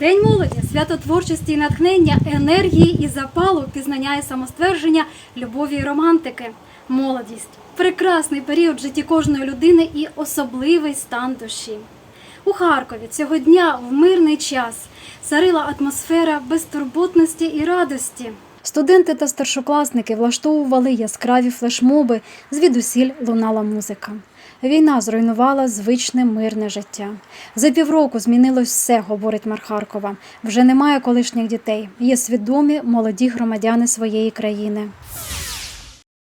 День молоді, свято творчості і натхнення, енергії і запалу, пізнання і самоствердження, любові і романтики. Молодість прекрасний період в житті кожної людини і особливий стан душі. У Харкові цього дня в мирний час царила атмосфера безтурботності і радості. Студенти та старшокласники влаштовували яскраві флешмоби, звідусіль лунала музика. Війна зруйнувала звичне мирне життя. За півроку змінилось все, говорить Мархаркова. Вже немає колишніх дітей. Є свідомі молоді громадяни своєї країни.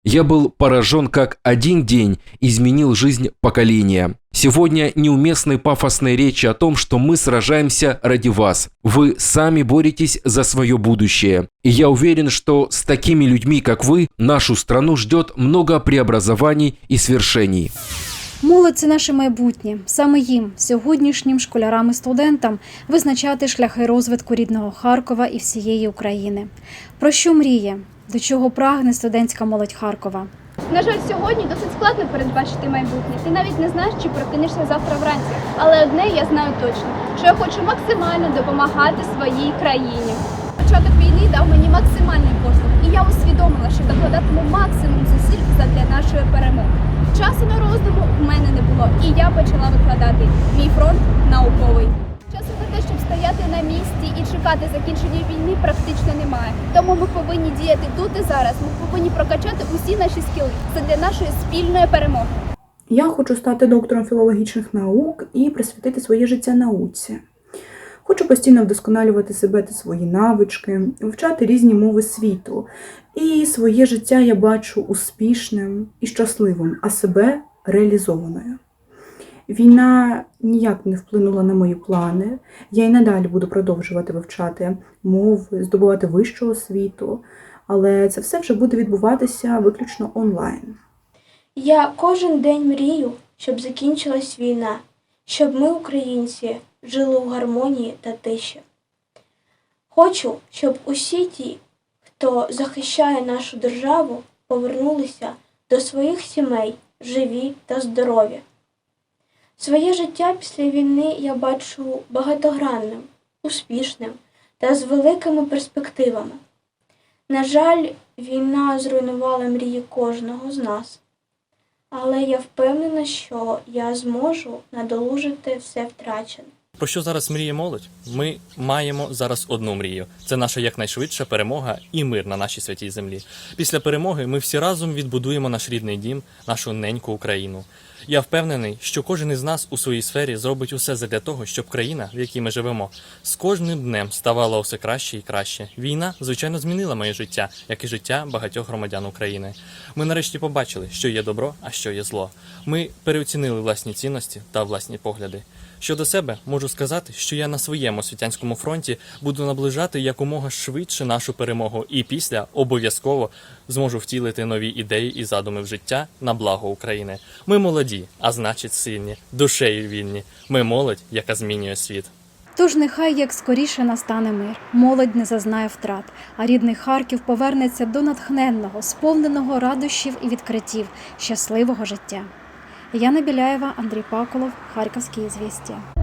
Я был поражен, как один день изменил жизнь поколения. Сегодня неуместны пафосные речи о том, что мы сражаемся ради вас. Вы сами боретесь за свое будущее. И я уверен, что с такими людьми, как вы, нашу страну ждет много преобразований и свершений. Молодь це наше майбутнє. Саме їм, сьогоднішнім школярам і студентам, визначати шляхи розвитку рідного Харкова і всієї України. Про що мріє? До чого прагне студентська молодь Харкова? На жаль, сьогодні досить складно передбачити майбутнє. Ти навіть не знаєш, чи прокинешся завтра вранці. Але одне я знаю точно, що я хочу максимально допомагати своїй країні. Початок війни дав мені максимальний поштовх, і я усвідомила, що докладатиму максимум зусиль для нашої перемоги. Часу на не було, і я почала викладати. Мій фронт науковий. Часу на те, щоб стояти на місці і чекати закінчення війни, практично немає. Тому ми повинні діяти тут і зараз. Ми повинні прокачати усі наші скіли. Це для нашої спільної перемоги. Я хочу стати доктором філологічних наук і присвятити своє життя науці. Хочу постійно вдосконалювати себе та свої навички, вивчати різні мови світу. І своє життя я бачу успішним і щасливим, а себе реалізованою. Війна ніяк не вплинула на мої плани. Я і надалі буду продовжувати вивчати мови, здобувати вищу освіту, але це все вже буде відбуватися виключно онлайн. Я кожен день мрію, щоб закінчилась війна, щоб ми, українці, жили у гармонії та тиші. Хочу, щоб усі ті, хто захищає нашу державу, повернулися до своїх сімей, живі та здорові. Своє життя після війни я бачу багатогранним, успішним та з великими перспективами. На жаль, війна зруйнувала мрії кожного з нас. Але я впевнена, що я зможу надолужити все втрачене. Про що зараз мріє молодь? Ми маємо зараз одну мрію: це наша якнайшвидша перемога і мир на нашій святій землі. Після перемоги ми всі разом відбудуємо наш рідний дім, нашу неньку Україну. Я впевнений, що кожен із нас у своїй сфері зробить усе задля того, щоб країна, в якій ми живемо, з кожним днем ставала усе краще і краще. Війна, звичайно, змінила моє життя, як і життя багатьох громадян України. Ми нарешті побачили, що є добро, а що є зло. Ми переоцінили власні цінності та власні погляди. Щодо себе можу сказати, що я на своєму світянському фронті буду наближати якомога швидше нашу перемогу, і після обов'язково зможу втілити нові ідеї і задуми в життя на благо України. Ми молоді, а значить сильні, душею вільні. Ми молодь, яка змінює світ. Тож нехай як скоріше настане мир, молодь не зазнає втрат, а рідний Харків повернеться до натхненного, сповненого радощів і відкриттів, щасливого життя. Яна Біляєва, Андрій Паколов, Харківські звістя.